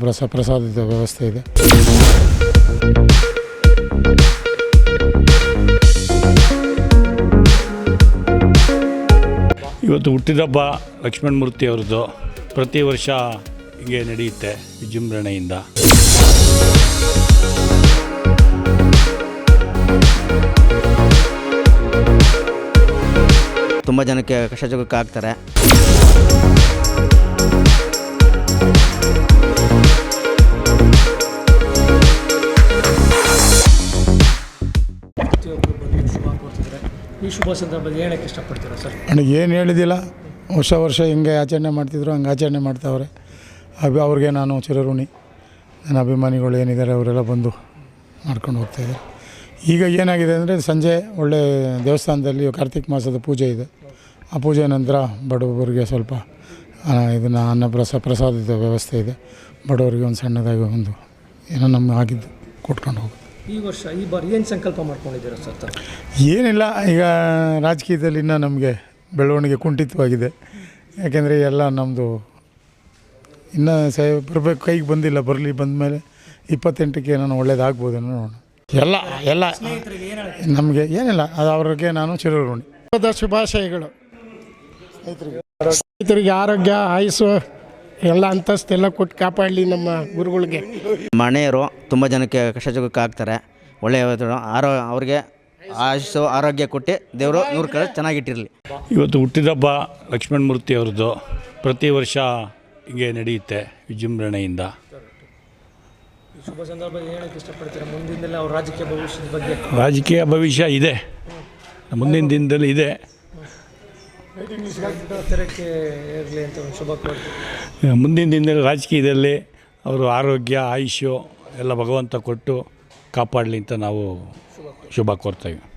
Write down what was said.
ಪ್ರಸ ಪ್ರಸಾದದ ವ್ಯವಸ್ಥೆ ಇದೆ. ಇವತ್ತು ಹುಟ್ಟಿದಬ್ಬ ಲಕ್ಷ್ಮಣ ಮೂರ್ತಿ ಅವ್ರದ್ದು. ಪ್ರತಿ ವರ್ಷ ಹೀಗೆ ನಡೆಯುತ್ತೆ ವಿಜೃಂಭಣೆಯಿಂದ ತುಂಬ ಜನಕ್ಕೆ ಕಷ್ಟ ಜಗಕ್ಕೆ ಆಗ್ತಾರೆ. ಈ ಶುಭ ಸಂದರ್ಭದಲ್ಲಿ ಹೇಳಕ್ಕೆ ಇಷ್ಟಪಡ್ತೀರಾ ಸರ್? ನನಗೆ ಏನು ಹೇಳಿದಿಲ್ಲ ವರ್ಷ ವರ್ಷ ಹಿಂಗೆ ಆಚರಣೆ ಮಾಡ್ತಿದ್ರು, ಹಂಗೆ ಆಚರಣೆ ಮಾಡ್ತಾವ್ರೆ. ಅಭಿ, ಅವ್ರಿಗೆ ನಾನು ಚಿರಋಣಿ. ನನ್ನ ಅಭಿಮಾನಿಗಳು ಏನಿದ್ದಾರೆ ಅವರೆಲ್ಲ ಬಂದು ಮಾಡ್ಕೊಂಡು ಹೋಗ್ತಾಯಿದ್ದಾರೆ ಈಗ ಏನಾಗಿದೆ ಅಂದರೆ ಸಂಜೆ ಒಳ್ಳೆ ದೇವಸ್ಥಾನದಲ್ಲಿ ಕಾರ್ತಿಕ್ ಮಾಸದ ಪೂಜೆ ಇದೆ. ಆ ಪೂಜೆ ನಂತರ ಬಡವರಿಗೆ ಸ್ವಲ್ಪ ಇದನ್ನು ಅನ್ನ ಪ್ರಸ, ಪ್ರಸಾದದ ವ್ಯವಸ್ಥೆ ಇದೆ. ಬಡವರಿಗೆ ಒಂದು ಸಣ್ಣದಾಗಿ ಒಂದು ಏನೋ ನಮ್ಮ ಆಗಿದ್ದು ಕೊಟ್ಕೊಂಡು ಹೋಗೋದು ಈ ವರ್ಷ ಈ ಬಾರಿ ಏನು ಸಂಕಲ್ಪ ಮಾಡ್ಕೊಂಡಿದ್ದೀರಾ ಸರ್ ತಾವು? ಏನಿಲ್ಲ ಈಗ ರಾಜಕೀಯದಲ್ಲಿ ಇನ್ನೂ ನಮಗೆ ಬೆಳವಣಿಗೆ ಕುಂಠಿತವಾಗಿದೆ. ಯಾಕೆಂದರೆ ಎಲ್ಲ ನಮ್ಮದು ಇನ್ನೂ ಸೇ ಬರಬೇಕು ಕೈಗೆ ಬಂದಿಲ್ಲ ಬರಲಿ ಬಂದ ಮೇಲೆ ಇಪ್ಪತ್ತೆಂಟಕ್ಕೆ ನಾನು ಒಳ್ಳೇದಾಗ್ಬೋದು ನೋಡೋಣ ಎಲ್ಲ ಎಲ್ಲ ನಮಗೆ ಏನಿಲ್ಲ ಅದು ಅವ್ರಿಗೆ ನಾನು ಚಿರಋಣಿ. ಹಬ್ಬದ ಶುಭಾಶಯಗಳು. ರೈತರಿಗೆ ಆರೋಗ್ಯ ಆಯುಸ್ಸು ಎಲ್ಲ ಅಂತಸ್ತೆಲ್ಲ ಕೊಟ್ಟು ಕಾಪಾಡಲಿ ನಮ್ಮ ಗುರುಗಳಿಗೆ. ಮನೆಯವರು ತುಂಬ ಜನಕ್ಕೆ ಕಷ್ಟ ಜಗಕ್ಕೆ ಆಗ್ತಾರೆ ಒಳ್ಳೆಯ ಆರೋ ಅವ್ರಿಗೆ ಆಯುಸ್ಸು ಆರೋಗ್ಯ ಕೊಟ್ಟು ದೇವರು ನೂರು ಕಡೆ ಚೆನ್ನಾಗಿಟ್ಟಿರಲಿ ಇವತ್ತು ಹುಟ್ಟಿದಬ್ಬ ಲಕ್ಷ್ಮಣ ಮೂರ್ತಿ ಅವ್ರದ್ದು. ಪ್ರತಿ ವರ್ಷ ಹಿಂಗೆ ನಡೆಯುತ್ತೆ ವಿಜೃಂಭಣೆಯಿಂದ. ರಾಜಕೀಯ ಭವಿಷ್ಯ ಇದೆ. ಮುಂದಿನ ದಿನದಲ್ಲಿ ಇದೆ. ಮುಂದಿನ ದಿನದಲ್ಲಿ ರಾಜಕೀಯದಲ್ಲಿ ಅವರು ಆರೋಗ್ಯ ಆಯುಷ್ಯು ಎಲ್ಲ ಭಗವಂತ ಕೊಟ್ಟು ಕಾಪಾಡಲಿ ಅಂತ ನಾವು ಶುಭ ಕೋರ್ತೇವೆ